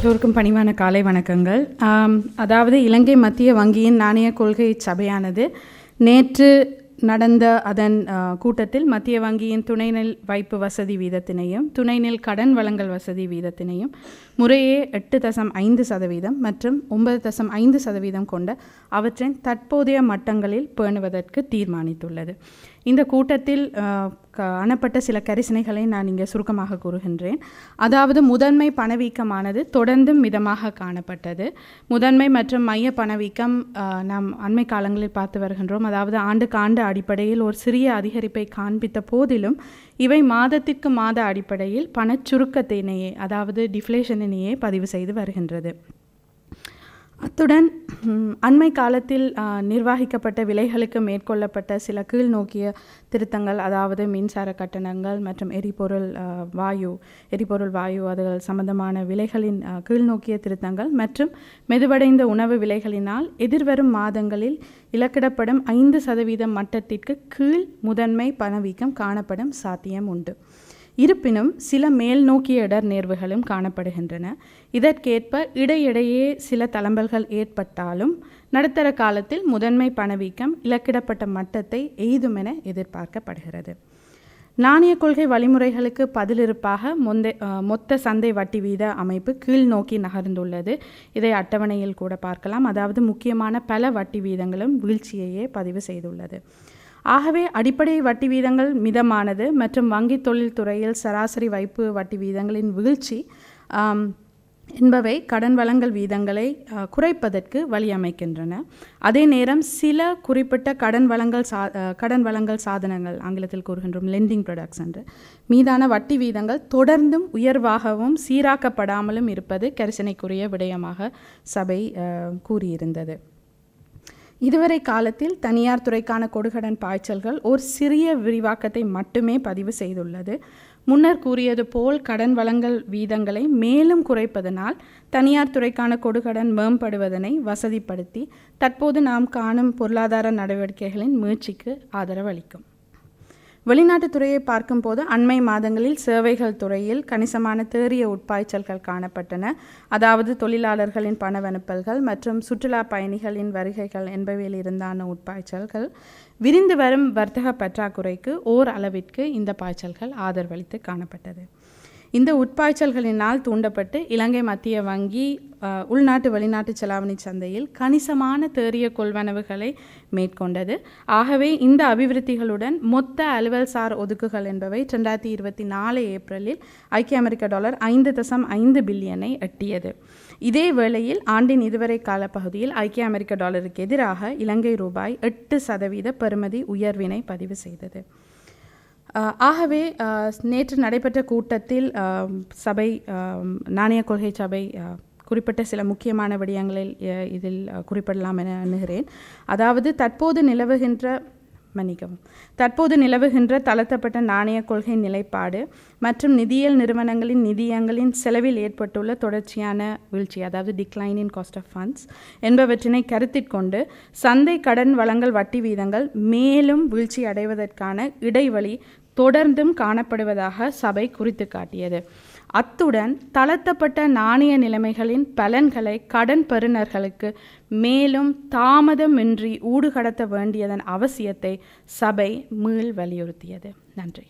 எல்லோருக்கும் பணிவான காலை வணக்கங்கள். அதாவது இலங்கை மத்திய வங்கியின் நாணய கொள்கை சபையானது நேற்று நடந்த அதன் கூட்டத்தில் மத்திய வங்கியின் துணைநெல் வைப்பு வசதி வீதத்தினையும் துணைநெல் கடன் வழங்கல் வசதி வீதத்தினையும் முறையே எட்டு தசம் ஐந்து சதவீதம் மற்றும் ஒன்பது தசம் ஐந்து சதவீதம் கொண்ட அவற்றின் தற்போதைய மட்டங்களில் பேணுவதற்கு தீர்மானித்துள்ளது. இந்த கூட்டத்தில் ஆ, காணப்பட்ட சில கரிசனைகளை நான் இங்கே சுருக்கமாக கூறுகின்றேன். அதாவது முதன்மை பணவீக்கமானது தொடர்ந்தும் மிதமாக காணப்பட்டது. முதன்மை மற்றும் மைய பணவீக்கம் நாம் அண்மை காலங்களில் பார்த்து வருகின்றோம். அதாவது ஆண்டுக்கு ஆண்டு அடிப்படையில் ஒரு சிறிய அதிகரிப்பை காண்பித்த போதிலும் இவை மாதத்திற்கு மாத அடிப்படையில் பண சுருக்கத்தினையே அதாவது டிஃப்ளேஷனினையே பதிவு செய்து வருகின்றது. அத்துடன் அண்மை காலத்தில் நிர்வகிக்கப்பட்ட விலைகளுக்கு மேற்கொள்ளப்பட்ட சில கீழ்நோக்கிய திருத்தங்கள் அதாவது மின்சார கட்டணங்கள் மற்றும் எரிபொருள் வாயு எரிபொருள் வாயு அதுகள் சம்பந்தமான விலைகளின் கீழ்நோக்கிய திருத்தங்கள் மற்றும் மெதுவடைந்த உணவு விலைகளினால் எதிர்வரும் மாதங்களில் இலக்கிடப்படும் ஐந்து சதவீதம் மட்டத்திற்கு கீழ் முதன்மை பணவீக்கம் காணப்படும் சாத்தியம் உண்டு. இருப்பினும் சில மேல் நோக்கிய இடர் நேர்வுகளும் காணப்படுகின்றன. இதற்கேற்ப இடையிடையே சில தளம்பல்கள் ஏற்பட்டாலும் நடுத்தர காலத்தில் முதன்மை பணவீக்கம் இலக்கிடப்பட்ட மட்டத்தை எய்துமென எதிர்பார்க்கப்படுகிறது. நாணய கொள்கை வழிமுறைகளுக்கு பதிலிருப்பாக மொந்த அஹ், மொத்த சந்தை வட்டி வீத அமைப்பு கீழ் நோக்கி நகர்ந்துள்ளது. இதை அட்டவணையில் கூட பார்க்கலாம். அதாவது முக்கியமான பல வட்டி வீதங்களும் வீழ்ச்சியையே பதிவு செய்துள்ளது. ஆகவே அடிப்படை வட்டி வீதங்கள் மிதமானது மற்றும் வங்கி தொழில்துறையில் சராசரி வைப்பு வட்டி வீதங்களின் வீழ்ச்சி என்பவை கடன் வழங்கல் வீதங்களை குறைப்பதற்கு வழியமைக்கின்றன அதே நேரம் சில குறிப்பிட்ட கடன் வழங்கல் சா கடன் வழங்கல் சாதனங்கள் ஆங்கிலத்தில் கூறுகின்றோம் லெண்டிங் ப்ரொடக்ட்ஸ் என்று மீதான வட்டி வீதங்கள் தொடர்ந்தும் உயர்வாகவும் சீராக்கப்படாமலும் இருப்பது கரிசனைக்குரிய விடயமாக சபை கூறியிருந்தது. இதுவரை காலத்தில் தனியார் துறைக்கான கொடுகடன் பாய்ச்சல்கள் ஒரு சிறிய விரிவாக்கத்தை மட்டுமே பதிவு செய்துள்ளது. முன்னர் கூறியது போல் கடன் வழங்கல் வீதங்களை மேலும் குறைப்பதனால் தனியார் துறைக்கான கொடுகடன் மேம்படுவதனை வசதிப்படுத்தி தற்போது நாம் காணும் பொருளாதார நடவடிக்கைகளின் முயற்சிக்கு ஆதரவளிக்கும். வெளிநாட்டுத் துறையை பார்க்கும்போது அண்மை மாதங்களில் சேவைகள் துறையில் கணிசமான தேறிய உட்பாய்ச்சல்கள் காணப்பட்டன. அதாவது தொழிலாளர்களின் பணவனுப்பல்கள் மற்றும் சுற்றுலா பயணிகளின் வருகைகள் என்பவையில் இருந்தான உட்பாய்ச்சல்கள். விரிந்து வரும் வர்த்தக பற்றாக்குறைக்கு ஓர் அளவிற்கு இந்த பாய்ச்சல்கள் ஆதரவளித்து காணப்பட்டது. இந்த உட்பாய்ச்சல்களினால் தூண்டப்பட்டு இலங்கை மத்திய வங்கி உள்நாட்டு வெளிநாட்டு செலாவணி சந்தையில் கணிசமான தேறிய கொள்வனவுகளை மேற்கொண்டது. ஆகவே இந்த அபிவிருத்திகளுடன் மொத்த அலுவல் சார் ஒதுக்குகள் என்பவை ரெண்டாயிரத்தி இருபத்தி நாலு ஏப்ரலில் ஐக்கிய அமெரிக்க டாலர் ஐந்து தசம் ஐந்து பில்லியனை எட்டியது. இதே வேளையில் ஆண்டின் இதுவரை காலப்பகுதியில் ஐக்கிய அமெரிக்க டாலருக்கு எதிராக இலங்கை ரூபாய் எட்டு சதவீத பெறுமதி உயர்வினை பதிவு செய்தது. ஆகவே நேற்று நடைபெற்ற கூட்டத்தில் சபை நாணய கொள்கை சபை குறிப்பிட்ட சில முக்கியமான விடயங்களில் இதில் குறிப்பிடலாம் என எண்ணுகிறேன். அதாவது தற்போது நிலவுகின்ற மன்னிக்கவும். தற்போது நிலவுகின்ற தளர்த்தப்பட்ட நாணய கொள்கை நிலைப்பாடு மற்றும் நிதியியல் நிறுவனங்களின் நிதியங்களின் செலவில் ஏற்பட்டுள்ள தொடர்ச்சியான வீழ்ச்சி அதாவது decline in cost of funds என்பவற்றினை கருத்திற்கொண்டு சந்தை கடன் வழங்கல் வட்டி வீதங்கள் மேலும் வீழ்ச்சி அடைவதற்கான இடைவெளி தொடர்ந்தும் காணப்படுவதாக சபை குறித்து காட்டியது. அத்துடன் தளர்த்தப்பட்ட நாணய நிலைமைகளின் பலன்களை கடன் பெறுநர்களுக்கு மேலும் தாமதமின்றி ஊடுகடத்த வேண்டியதன் அவசியத்தை சபை மீள் வலியுறுத்தியது. நன்றி.